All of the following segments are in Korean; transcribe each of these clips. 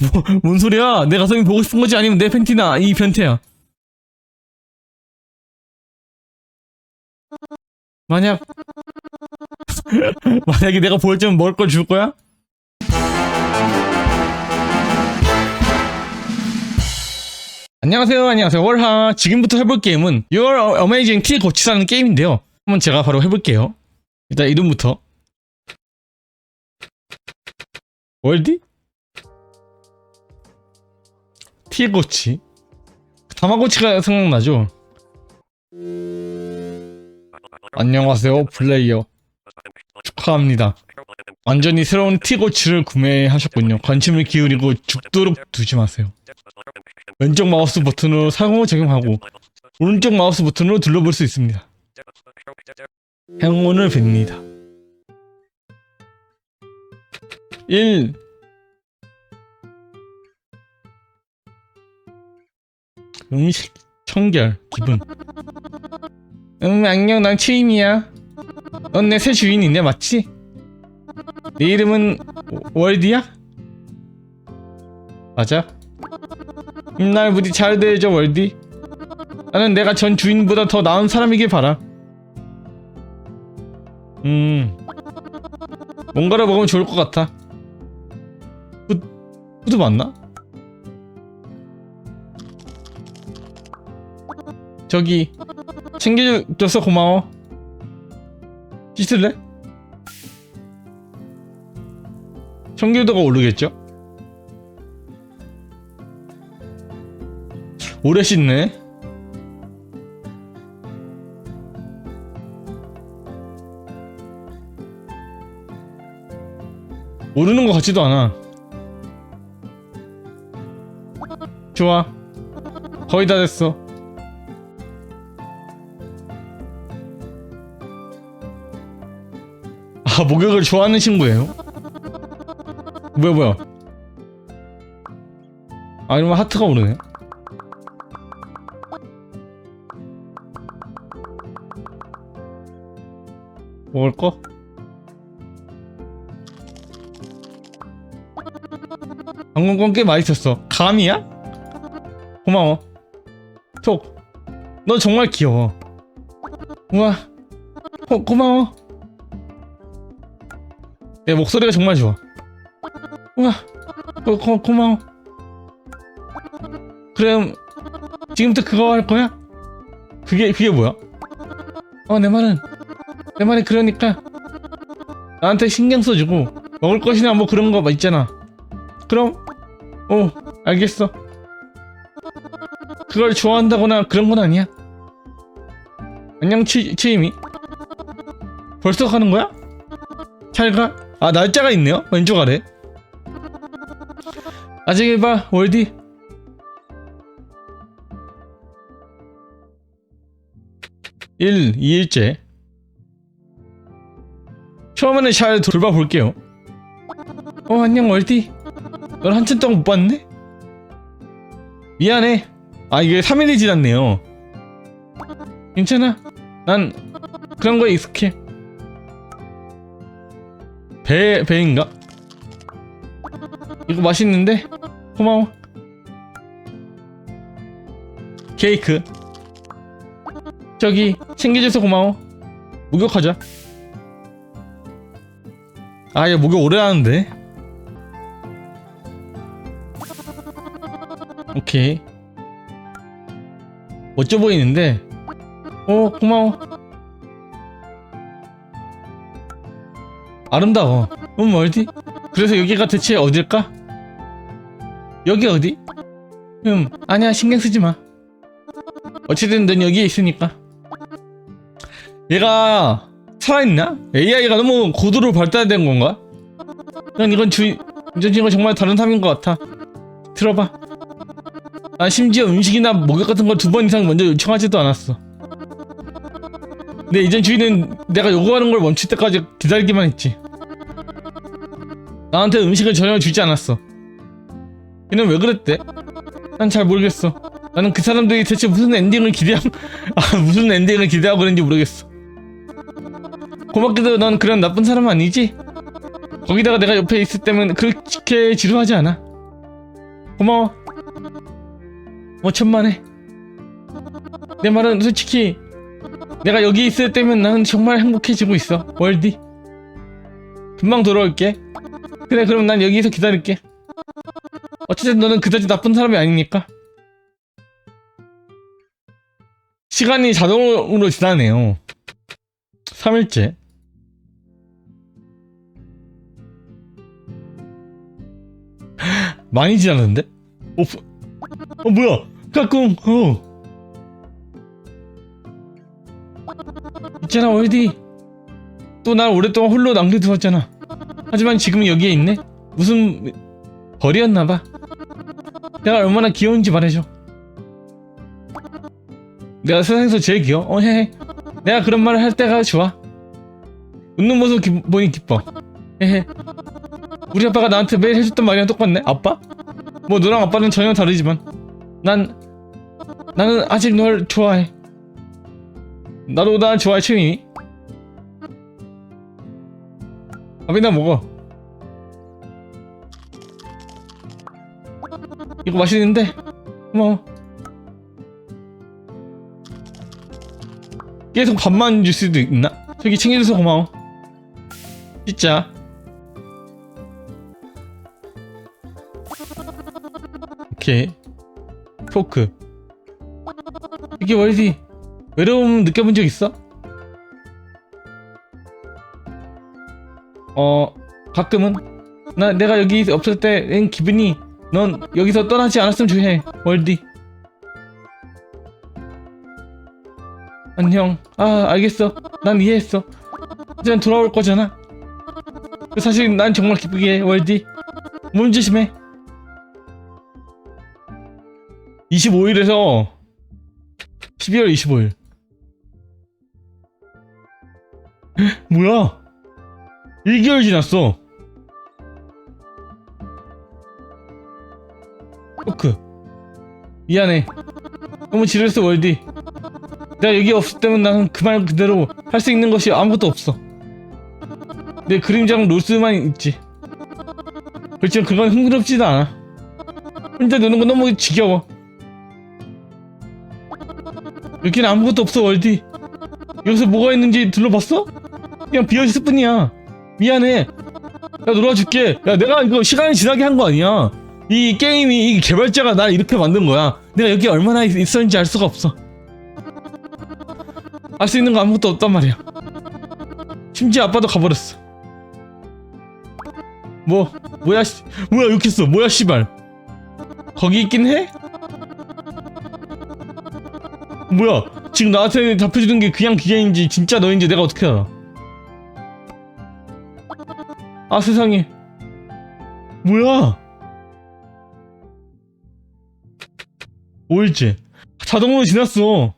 뭐, 뭔 소리야? 내 가슴이 보고 싶은 거지 아니면 내 팬티나 이 변태야. 만약 만약에 내가 보여주면 먹을 걸 줄 거야? 안녕하세요, 안녕하세요. 월하. 지금부터 해볼 게임은 Your Amazing T 고치사는 게임인데요. 한번 제가 바로 해볼게요. 일단 이름부터. 월디? 티고치. 다마고치가 생각나죠? 안녕하세요, 플레이어. 축하합니다. 완전히 새로운 티고치를 구매하셨군요. 관심을 기울이고 죽도록 두지 마세요. 왼쪽 마우스 버튼으로 사용을 적용하고 오른쪽 마우스 버튼으로 둘러볼 수 있습니다. 행운을 빕니다. 1 음식 청결 기분. 음 안녕 난 최임이야. 넌 내 새 주인인데 맞지? 내 이름은 월디야? 맞아. 음, 날 부디 잘 대해줘 월디. 나는 내가 전 주인보다 더 나은 사람이길 바라. 음. 뭔가를 먹으면 좋을 것 같아. 푸, 푸드 맞나? 저기 챙겨줘서 고마워. 씻을래? 청결도가 오르겠죠? 오래 씻네. 오르는 것 같지도 않아. 좋아. 거의 다 됐어 아 목욕을 좋아하는 친구예요? 뭐야 뭐야? 아 이러면 하트가 오르네. 먹을 거? 방금 건 꽤 맛있었어. 감이야? 고마워. 톡 너 정말 귀여워. 우와. 고, 고마워 내 목소리가 정말 좋아. 우와, 고, 고, 고마워. 그럼 지금부터 그거 할 거야? 그게 그게 뭐야? 어, 내 말은 내 말이 그러니까 나한테 신경 써주고 먹을 것이나 뭐 그런 거 있잖아. 그럼 어, 알겠어. 그걸 좋아한다거나 그런 건 아니야. 안녕 치 치임이. 벌써 가는 거야? 잘 가. 아 날짜가 있네요? 왼쪽 아래? 아직 해봐 월디. 일 2일째. 처음에는 잘 돌봐볼게요. 어 안녕 월디. 널 한참 동안 못 봤네? 미안해. 아 이게 3일이 지났네요. 괜찮아. 난 그런 거에 익숙해 배, 배인가? 이거 맛있는데? 고마워. 케이크. 저기, 챙겨줘서 고마워. 목욕하자. 아, 얘 목욕 오래 하는데. 오케이. 멋져 보이는데. 어, 고마워. 아름다워. 음 어디? 그래서 여기가 대체 어딜까? 여기 어디? 음 아니야 신경 쓰지 마. 어찌든 넌 여기에 있으니까. 얘가 살아있나? AI가 너무 고도로 발달된 건가? 난 이건 주인, 이건 정말 다른 삶인 것 같아. 들어봐. 난 심지어 음식이나 목욕 같은 걸 두 번 이상 먼저 요청하지도 않았어. 내 이전 주인은 내가 요구하는 걸 멈출 때까지 기다리기만 했지. 나한테 음식을 전혀 주지 않았어. 걔는 왜 그랬대? 난 잘 모르겠어. 나는 그 사람들이 대체 무슨 엔딩을 기대하, 아, 무슨 엔딩을 기대하고 그런지 모르겠어. 고맙게도 넌 그런 나쁜 사람 아니지? 거기다가 내가 옆에 있을 때면 그렇게 지루하지 않아. 고마워. 뭐 천만에. 내 말은 솔직히 내가 여기 있을 때면 나는 정말 행복해지고 있어. 월디. 금방 돌아올게. 그래 그럼 난 여기서 기다릴게. 어쨌든 너는 그다지 나쁜 사람이 아니니까. 시간이 자동으로 지나네요. 3일째. 많이 지났는데? 어, 부- 어 뭐야? 까꿍, 어. 있잖아, 월디. 또 날 오랫동안 홀로 남겨두었잖아. 하지만 지금 여기에 있네? 무슨 벌이었나봐. 내가 얼마나 귀여운지 말해줘. 내가 세상에서 제일 귀여워? 어, 헤헤. 내가 그런 말을 할 때가 좋아. 웃는 모습 기, 보니 기뻐. 헤헤. 우리 아빠가 나한테 매일 해줬던 말이랑 똑같네. 아빠? 뭐 너랑 아빠는 전혀 다르지만 난 나는 아직 널 좋아해. 나도 날 좋아해 채민이. 밥이나 먹어. 이거 맛있는데 고마워. 계속 밥만 줄 수도 있나? 저기 챙겨줘서 고마워. 진짜. 오케이. 포크. 이게 월디 외로움 느껴본 적 있어? 어 가끔은? 나 내가 여기 없을 때는 기분이 넌 여기서 떠나지 않았으면 좋해 월디. 안녕. 아 알겠어. 난 이해했어. 하지만 돌아올 거잖아. 사실 난 정말 기쁘게 해 월디. 몸 조심해. 25일에서 12월 25일. 뭐야 1개월 지났어. 포크. 미안해. 너무 지렸어 월디. 내가 여기 없을 때면 나는 그 말 그대로 할 수 있는 것이 아무것도 없어. 내 그림자랑 로스만 있지. 그렇지만 그건 흥미롭지도 않아. 혼자 노는 건 너무 지겨워. 여기는 아무것도 없어 월디. 여기서 뭐가 있는지 둘러봤어? 그냥 비어있을 뿐이야 미안해. 야 놀아줄게. 야 내가 이거 시간이 지나게 한 거 아니야? 이 게임이 이 개발자가 날 이렇게 만든 거야. 내가 여기 얼마나 있- 있었는지 알 수가 없어. 알 수 있는 거 아무것도 없단 말이야. 심지어 아빠도 가버렸어. 뭐 뭐야 씨. 뭐야 욕했어? 뭐야 씨발. 거기 있긴 해? 뭐야? 지금 나한테 답해주는 게 그냥 기계인지 진짜 너인지 내가 어떻게 알아 아 세상에. 뭐야? 5일째 자동으로 지났어.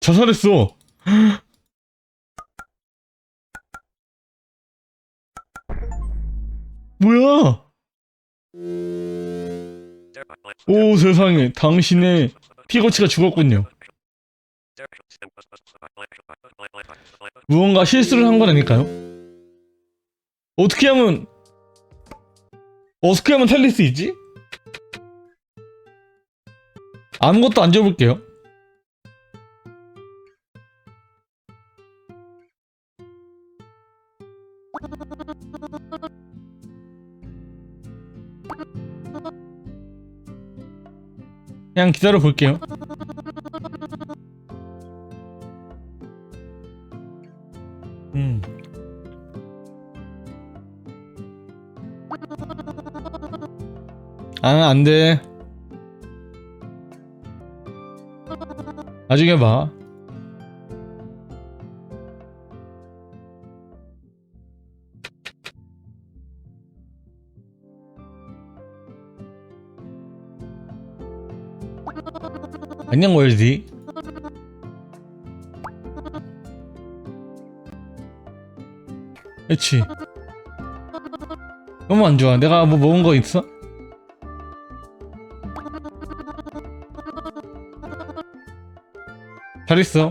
자살했어. 뭐야? 오 세상에. 당신의 피거치가 죽었군요 무언가 실수를 한건 아닐까요? 어떻게 하면 어떻게 하면 살릴 수 있지? 아무것도 안 줘볼게요 그냥 기다려 볼게요 아, 안 돼. 나중에 봐. 안녕 월디. 그렇지. 너무 안 좋아. 내가 뭐 먹은 거 있어? 잘했어.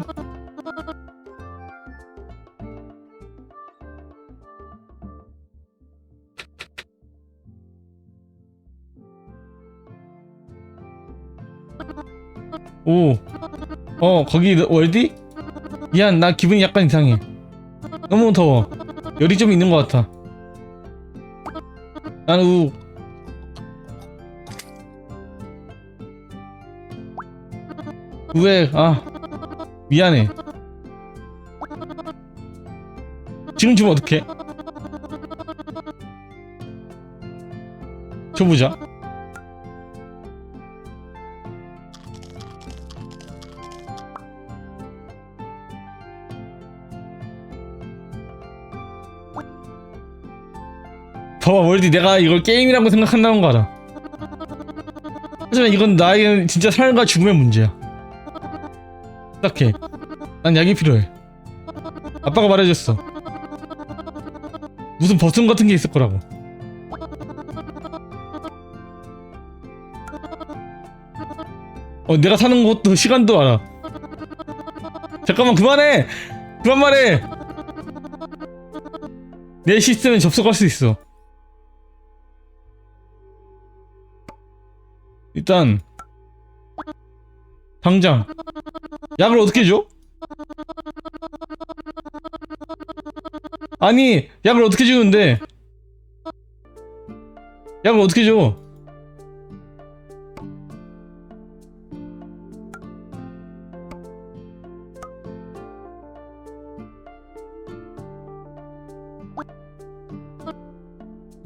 오. 어, 거기 월디? 미안, 나 기분이 약간 이상해. 너무 더워. 열이 좀 있는 것 같아. 난 우. 우에 아 미안해. 지금 주면 어떡해? 줘보자. 봐봐 월디 내가 이걸 게임이라고 생각한다는 거 알아 하지만 이건 나에게는 진짜 삶과 죽음의 문제야 딱해. 난 약이 필요해. 아빠가 말해줬어. 무슨 버튼 같은 게 있을 거라고. 어 내가 사는 곳도 시간도 알아. 잠깐만 그만해! 그만 말해! 내 시스템에 접속할 수 있어. 일단 당장 약을 어떻게 줘? 아니 약을 어떻게 주는데 약을 어떻게 줘?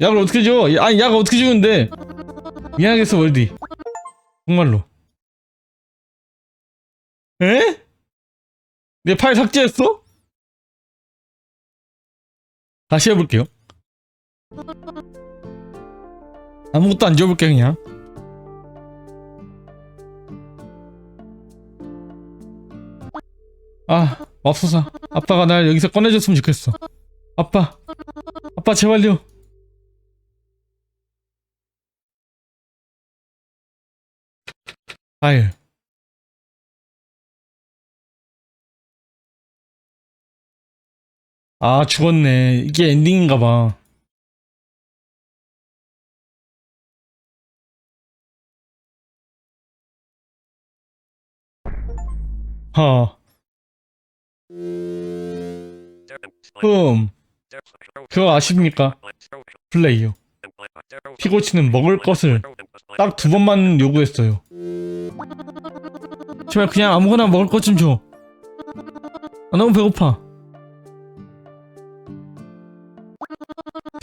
약을 어떻게 줘? 아니 약을 어떻게 주는데 미안하겠어 월디 정말로 에? 내 파일 삭제했어? 다시 해볼게요. 아무것도 안 지워볼게 그냥. 아 맙소사. 아빠가 날 여기서 꺼내줬으면 좋겠어. 아빠 아빠 제발요. 파일 아 죽었네 이게 엔딩인가 봐 하, 흠, 그거 아십니까? 플레이어. 피고치는 먹을 것을 딱 두 번만 요구했어요. 제발 그냥 아무거나 먹을 것 좀 줘. 아, 너무 배고파.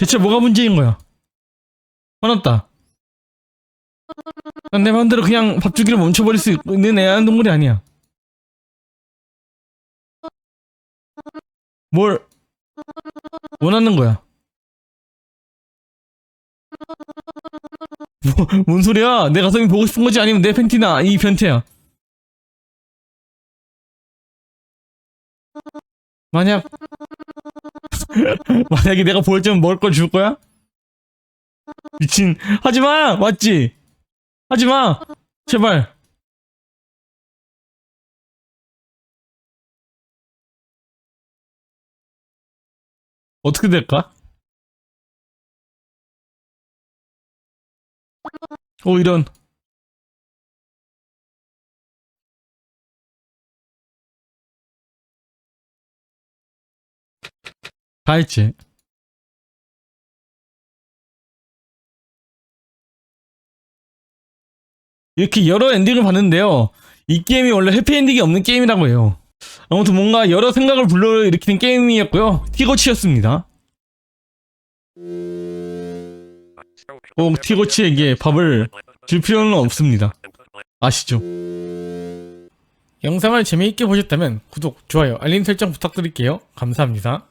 대체 뭐가 문제인 거야? 화났다. 난 내 마음대로 그냥 밥 주기를 멈춰버릴 수 있는 애완동물이 아니야. 뭘 원하는 거야? 뭐, 뭔 소리야? 내 가슴이 보고 싶은 거지 아니면 내 팬티나 이 변태야? 만약 만약에 내가 보여주면 먹을 걸 줄 거야? 미친 하지마 맞지? 하지마 제발 어떻게 될까? 오 이런 다 했지 이렇게 여러 엔딩을 봤는데요 이 게임이 원래 해피엔딩이 없는 게임이라고 해요 아무튼 뭔가 여러 생각을 불러일으키는 게임이었고요 티거치였습니다 꼭 티거치에게 밥을 줄 필요는 없습니다 아시죠? 영상을 재미있게 보셨다면 구독, 좋아요, 알림 설정 부탁드릴게요. 감사합니다.